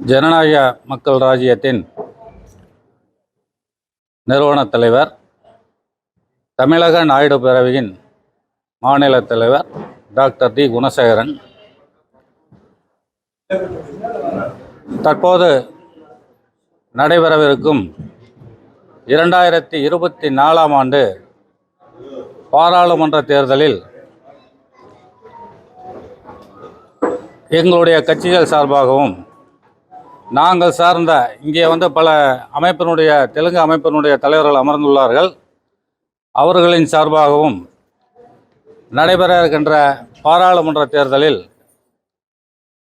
ஜனநாயக மக்கள் ராஜ்யத்தின் நிறுவனத் தலைவர் தமிழக நாயுடு பேரவையின் மாநில தலைவர் டாக்டர் டி. குணசேகரன். தற்போது நடைபெறவிருக்கும் இரண்டாயிரத்தி இருபத்தி நாலாம் ஆண்டு பாராளுமன்ற தேர்தலில் எங்களுடைய கட்சிகள் சார்பாகவும் நாங்கள் சார்ந்த இங்கே வந்து பல அமைப்பினுடைய தெலுங்கு அமைப்பினுடைய தலைவர்கள் அமர்ந்துள்ளார்கள். அவர்களின் சார்பாகவும் நடைபெற இருக்கின்ற பாராளுமன்ற தேர்தலில்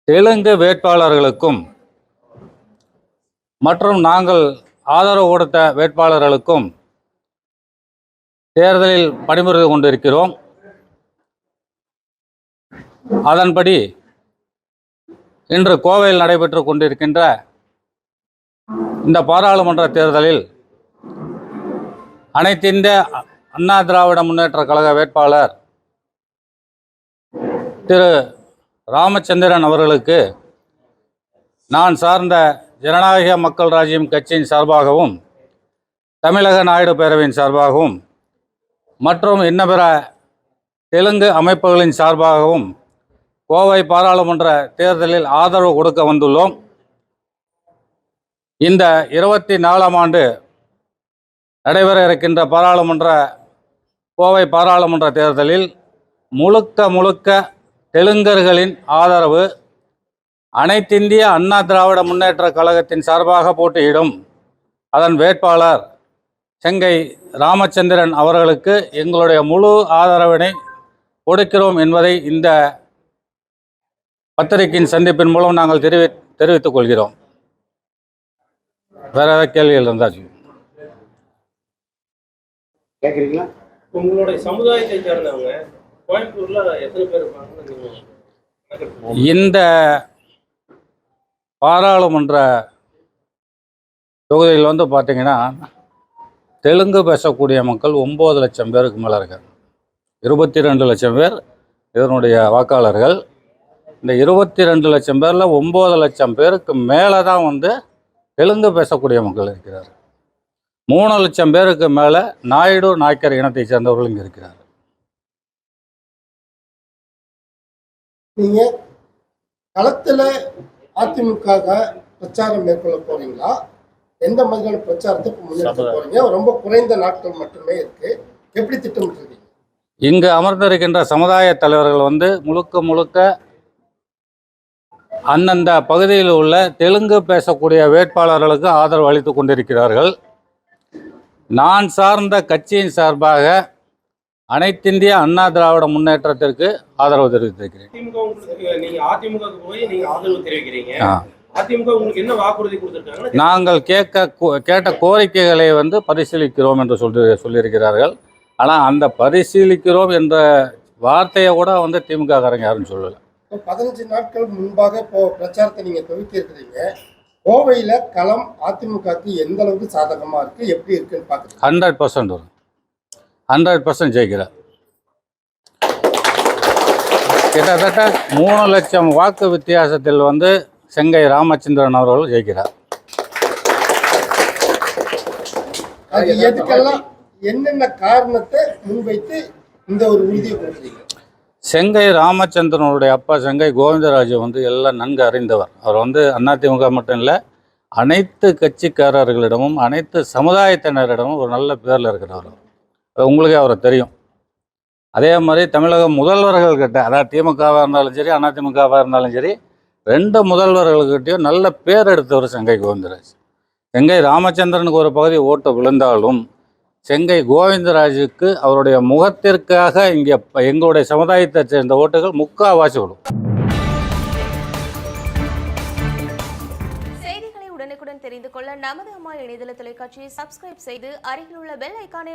தெலுங்கு வேட்பாளர்களுக்கும் மற்றும் நாங்கள் ஆதரவு கொடுத்த வேட்பாளர்களுக்கும் தேர்தலில் பணிபுரிந்து கொண்டிருக்கிறோம். அதன்படி இன்று கோவையில் நடைபெற்று கொண்டிருக்கின்ற இந்த பாராளுமன்ற தேர்தலில் அனைத்திந்திய அண்ணா திராவிட முன்னேற்ற கழக வேட்பாளர் திரு ராமச்சந்திரன் அவர்களுக்கு நான் சார்ந்த ஜனநாயக மக்கள் ராஜ்யம் கட்சியின் சார்பாகவும் தமிழக நாயுடு பேரவையின் சார்பாகவும் மற்றும் இன்ன பிற தெலுங்கு அமைப்புகளின் சார்பாகவும் கோவை பாராளுமன்ற தேர்தலில் ஆதரவு கொடுக்க வந்துள்ளோம். இந்த இருபத்தி நாலாம் ஆண்டு நடைபெற இருக்கின்ற பாராளுமன்ற கோவை பாராளுமன்ற தேர்தலில் முழுக்க முழுக்க தெலுங்கர்களின் ஆதரவு அனைத்திந்திய அண்ணா திராவிட முன்னேற்ற கழகத்தின் சார்பாக போட்டியிடும் அதன் வேட்பாளர் செங்கை ராமச்சந்திரன் அவர்களுக்கு எங்களுடைய முழு ஆதரவினை கொடுக்கிறோம் என்பதை இந்த பத்திரிகையின் சந்திப்பின் மூலம் நாங்கள் தெரிவி தெரிவித்துக் கொள்கிறோம். வேற ஏதாவது கேள்விகள் இருந்தால் கேக்குறீங்களா? உங்களுடைய சமுதாயத்தை சேர்ந்தவங்க கோயம்புத்தூர்ல எத்தனை பேர் இருப்பாங்கன்னு நீங்க கணக்கெடுத்து போடுங்க. இந்த பாராளுமன்ற தொகுதியில் வந்து பார்த்தீங்கன்னா தெலுங்கு பேசக்கூடிய மக்கள் ஒம்பது லட்சம் பேருக்கு மேலே இருக்காங்க. இருபத்தி ரெண்டு லட்சம் பேர் இதனுடைய வாக்காளர்கள். இந்த இருபத்தி ரெண்டு லட்சம் பேரில் ஒம்பது லட்சம் பேருக்கு மேலே தான் வந்து தெலுங்கு பேசக்கூடிய மக்கள் இருக்கிறார். மூணு லட்சம் பேருக்கு மேலே நாயுடு நாய்க்கர் இனத்தை சேர்ந்தவர்கள் இங்கே இருக்கிறார். நீங்க களத்துல அதிமுக பிரச்சாரம் மேற்கொள்ள போறீங்களா? எந்த மாதிரியான பிரச்சாரத்தை முன்னெடுக்க போறீங்க? ரொம்ப குறைந்த நாட்கள் மட்டுமே இருக்கு. எப்படி திட்டமிட்டிருக்கீங்க? இங்கு அமர்ந்திருக்கின்ற சமுதாய தலைவர்கள் வந்து முழுக்க முழுக்க அந்தந்த பகுதியில் உள்ள தெலுங்கு பேசக்கூடிய வேட்பாளர்களுக்கு ஆதரவு அளித்து கொண்டிருக்கிறார்கள். நான் சார்ந்த கட்சியின் சார்பாக அனைத்திந்திய அண்ணா திராவிட முன்னேற்றத்திற்கு ஆதரவு தெரிவித்திருக்கிறேன். நாங்கள் கேட்க கேட்ட கோரிக்கைகளை வந்து பரிசீலிக்கிறோம் என்று சொல்லி சொல்லியிருக்கிறார்கள். ஆனால் அந்த பரிசீலிக்கிறோம் என்ற வார்த்தையை கூட வந்து திமுக காரங்க யாரும் சொல்லலை. பதினஞ்சு நாட்கள் முன்பாக இப்போ பிரச்சாரத்தை நீங்க துவக்கி இருக்கிறீங்க. கோவையில களம் அதிமுகக்கு எந்த அளவுக்கு சாதகமா இருக்கு? எப்படி இருக்குன்னு பாக்குறீங்க ஹண்ட்ரட் பர்சன்ட் வரும். ஹண்ட்ரட் பர்சன்ட் ஜெயிக்கிறார். கிட்டத்தட்ட மூணு லட்சம் வாக்கு வித்தியாசத்தில் வந்து செங்கை ராமச்சந்திரன் அவர்கள் ஜெயிக்கிறார். அது எதுக்கெல்லாம் என்னென்ன காரணத்தை முன்வைத்து இந்த ஒரு உறுதியை கொடுக்குறீங்க? செங்கை ராமச்சந்திரனுடைய அப்பா செங்கை கோவிந்தராஜ் வந்து எல்லாம் நன்கு அறிந்தவர். அவர் வந்து அதிமுக மட்டும் இல்லை அனைத்து கட்சிக்காரர்களிடமும் அனைத்து சமுதாயத்தினரிடமும் ஒரு நல்ல பேரில் இருக்கிறவர் அது உங்களுக்கே அவரை தெரியும். அதே மாதிரி தமிழக முதல்வர்கள்கிட்ட அதாவது திமுகவாக இருந்தாலும் சரி அதிமுகவாக இருந்தாலும் சரி ரெண்டு முதல்வர்கள்கிட்டையும் நல்ல பேர் எடுத்தவர் செங்கை கோவிந்தராஜ். செங்கை ராமச்சந்திரனுக்கு ஒரு பகுதி ஓட்டு விழுந்தாலும் செங்கை கோவிந்தராஜுக்கு அவருடைய முகத்திற்காக இங்கே எங்களுடைய சமுதாயத்தை சேர்ந்த ஓட்டுகள் முக்காவாசி விடும் செய்திகளை உடனுக்குடன் தெரிந்து கொள்ள நமது அம்மா இணையதள தொலைக்காட்சியை சப்ஸ்கிரைப் செய்து அருகில் உள்ள பெல் ஐக்கானை